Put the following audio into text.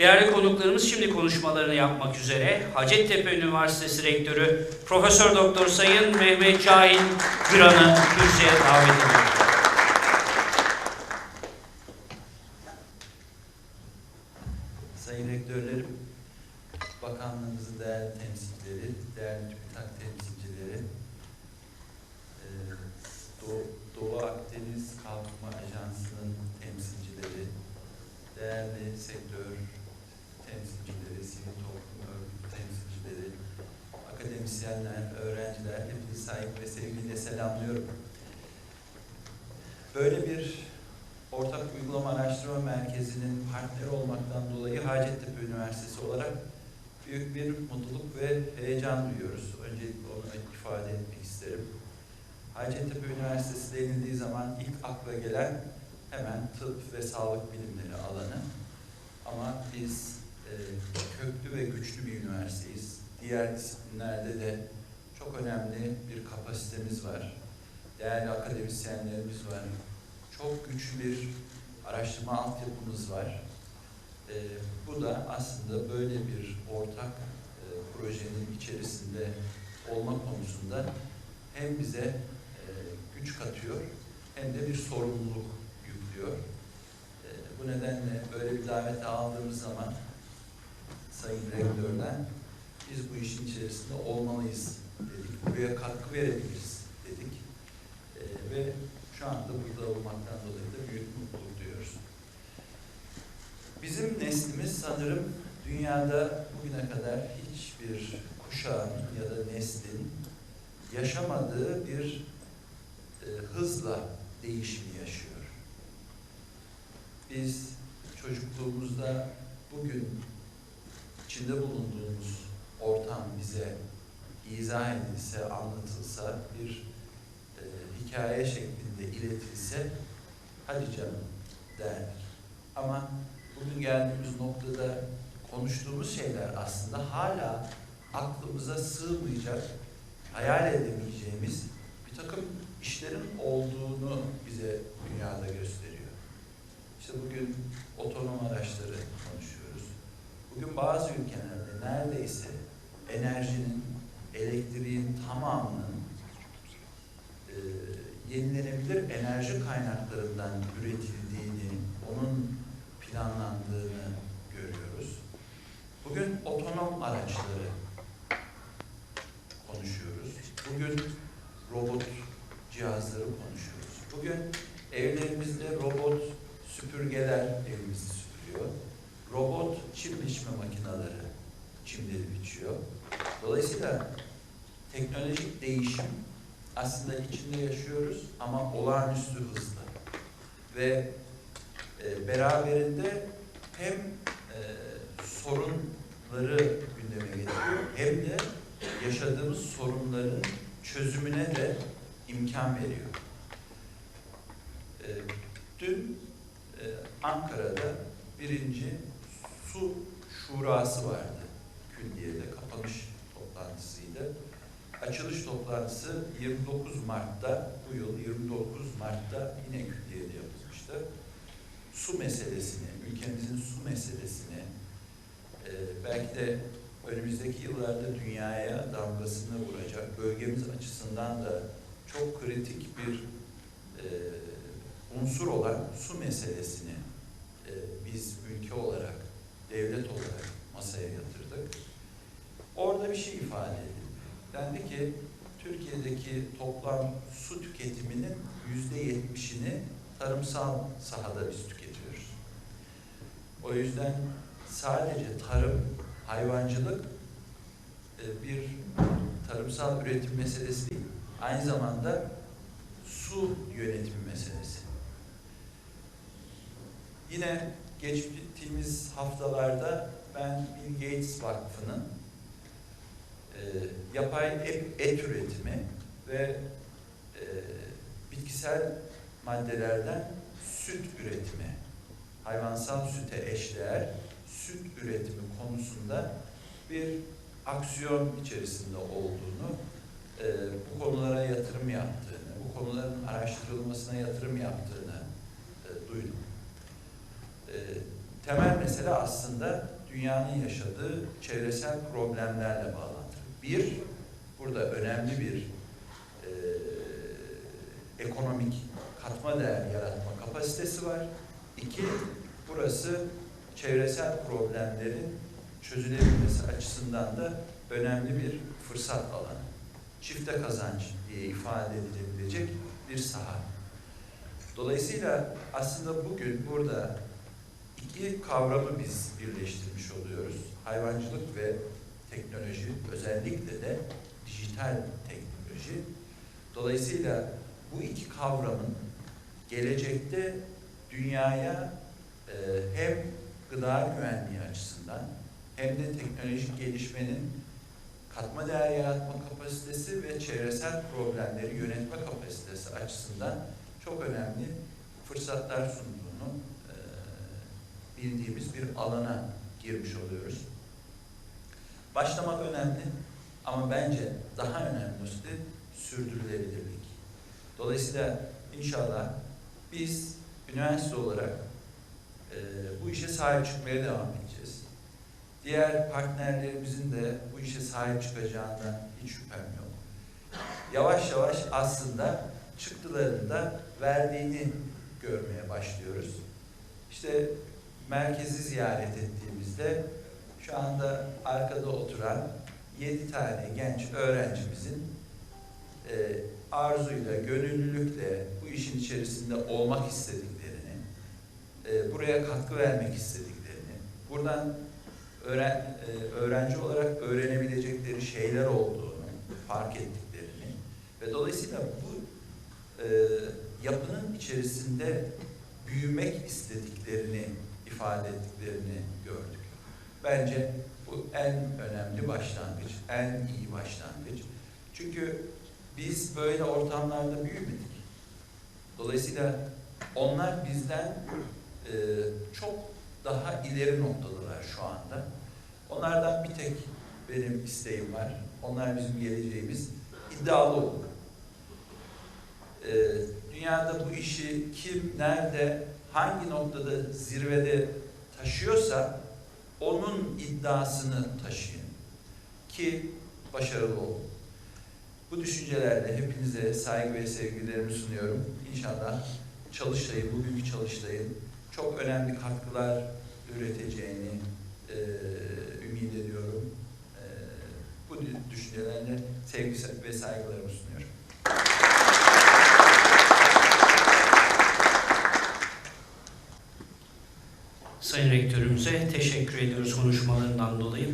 Değerli konuklarımız şimdi konuşmalarını yapmak üzere Hacettepe Üniversitesi Rektörü Profesör Doktor Sayın Mehmet Cahil Güran'ı kürsüye davet ediyorum. Sayın Rektörlerim, Bakanlığımızın değerli temsilcileri, değerli TÜBİTAK temsilcileri, eee, Doğu, Doğu Akdeniz Kalkınma Ajansı'nın temsilcileri, değerli sektör temsilcileri, sivil toplum örgütü temsilcileri, akademisyenler, öğrenciler, hepinizi saygı ve sevgiyle selamlıyorum. Böyle bir Ortak Uygulama Araştırma Merkezi'nin partneri olmaktan dolayı Hacettepe Üniversitesi olarak büyük bir mutluluk ve heyecan duyuyoruz. Öncelikle onu ifade etmek isterim. Hacettepe Üniversitesi denildiği zaman ilk akla gelen hemen tıp ve sağlık bilimleri alanı. Ama biz e, köklü ve güçlü bir üniversiteyiz. Diğer disiplinlerde de çok önemli bir kapasitemiz var. Değerli akademisyenlerimiz var çok güçlü bir araştırma altyapımız var. Ee, bu da aslında böyle bir ortak e, projenin içerisinde olma konusunda hem bize e, güç katıyor hem de bir sorumluluk yüklüyor. E, bu nedenle böyle bir davete aldığımız zaman Sayın Rektör'den biz bu işin içerisinde olmalıyız dedik. Buraya katkı verebiliriz dedik. E, ve şu anda burada olmaktan dolayı da büyük mutluluk duyuyoruz. Bizim neslimiz sanırım dünyada bugüne kadar hiçbir kuşağın ya da neslin yaşamadığı bir e, hızla değişimi yaşıyor. Biz çocukluğumuzda bugün içinde bulunduğumuz ortam bize izah edilse, anlatılsa bir e, hikaye şeklinde iletilse hadi canım derdik. Ama bugün geldiğimiz noktada konuştuğumuz şeyler aslında hala aklımıza sığmayacak, hayal edemeyeceğimiz bir takım işlerin olduğunu bize dünyada gösteriyor. İşte bugün otonom araçları konuşuyoruz. Bugün bazı ülkelerde neredeyse enerjinin, elektriğin tamamının e, yenilenebilir enerji kaynaklarından üretildiğini, onun planlandığını görüyoruz. Bugün otonom araçları konuşuyoruz. Bugün robot cihazları konuşuyoruz. Bugün evlerimizde robot süpürgeler evimizi süpürüyor. Robot çim biçme makineleri çimleri biçiyor. Dolayısıyla teknolojik değişim aslında içinde yaşıyoruz ama olağanüstü hızlı. Ve e, beraberinde hem e, sorunları gündeme getiriyor hem de yaşadığımız sorunların çözümüne de imkan veriyor. E, dün e, Ankara'da birinci su şurası vardı. Külliyede kapanış toplantısıydı. Açılış toplantısı 29 Mart'ta, bu yıl 29 Mart'ta yine külliyede yapılmıştı. Su meselesini, ülkemizin su meselesini, e, belki de önümüzdeki yıllarda dünyaya damgasını vuracak, bölgemiz açısından da çok kritik bir e, unsur olan su meselesini e, biz ülke olarak, devlet olarak. Bir şey ifade edildi. Dendi ki Türkiye'deki toplam su tüketiminin yüzde yetmişini tarımsal sahada biz tüketiyoruz. O yüzden sadece tarım, hayvancılık e, bir tarımsal üretim meselesi değil, aynı zamanda su yönetimi meselesi. Yine geçtiğimiz haftalarda ben Bill Gates Vakfı'nın yapay et, et üretimi ve e, bitkisel maddelerden süt üretimi, hayvansal süte eşdeğer süt üretimi konusunda bir aksiyon içerisinde olduğunu, e, bu konulara yatırım yaptığını, bu konuların araştırılmasına yatırım yaptığını e, duydum. E, temel mesele aslında dünyanın yaşadığı çevresel problemlerle bağlantılı. Bir, burada önemli bir e, ekonomik katma değer yaratma kapasitesi var. İki, burası çevresel problemlerin çözülebilmesi açısından da önemli bir fırsat alanı. Çifte kazanç diye ifade edilebilecek bir saha. Dolayısıyla aslında bugün burada iki kavramı biz birleştirmiş oluyoruz. Hayvancılık ve teknoloji, özellikle de dijital teknoloji. Dolayısıyla bu iki kavramın gelecekte dünyaya e, hem gıda güvenliği açısından hem de teknolojik gelişmenin katma değer yaratma kapasitesi ve çevresel problemleri yönetme kapasitesi açısından çok önemli fırsatlar sunduğunu e, bildiğimiz bir alana girmiş oluyoruz. Başlamak önemli ama bence daha önemlisi sürdürülebilirlik. Dolayısıyla inşallah biz üniversite olarak e, bu işe sahip çıkmaya devam edeceğiz. Diğer partnerlerimizin de bu işe sahip çıkacağından hiç şüphem yok. Yavaş yavaş aslında çıktılarını da verdiğini görmeye başlıyoruz. İşte merkezi ziyaret ettiğimizde şu anda arkada oturan 7 tane genç öğrencimizin e, arzuyla, gönüllülükle bu işin içerisinde olmak istediklerini, e, buraya katkı vermek istediklerini, buradan öğren, e, öğrenci olarak öğrenebilecekleri şeyler olduğunu fark ettiklerini ve dolayısıyla bu e, yapının içerisinde büyümek istediklerini ifade ettiklerini gördük. Bence bu en önemli başlangıç, en iyi başlangıç. Çünkü biz böyle ortamlarda büyümedik. Dolayısıyla onlar bizden e, çok daha ileri noktadalar şu anda. Onlardan bir tek benim isteğim var. Onlar bizim geleceğimiz. İddialı olun. E, dünyada bu işi kim, nerede, hangi noktada zirvede taşıyorsa onun iddiasını taşıyın. Ki başarılı olun. Bu düşüncelerle hepinize saygı ve sevgilerimi sunuyorum. İnşallah Çalıştay'ın, bugünkü Çalıştay'ın çok önemli katkılar üreteceğini e, ümit ediyorum. E, bu düşüncelerle sevgi ve saygılarımı sunuyorum. Rektörümüze teşekkür ediyoruz konuşmalarından dolayı.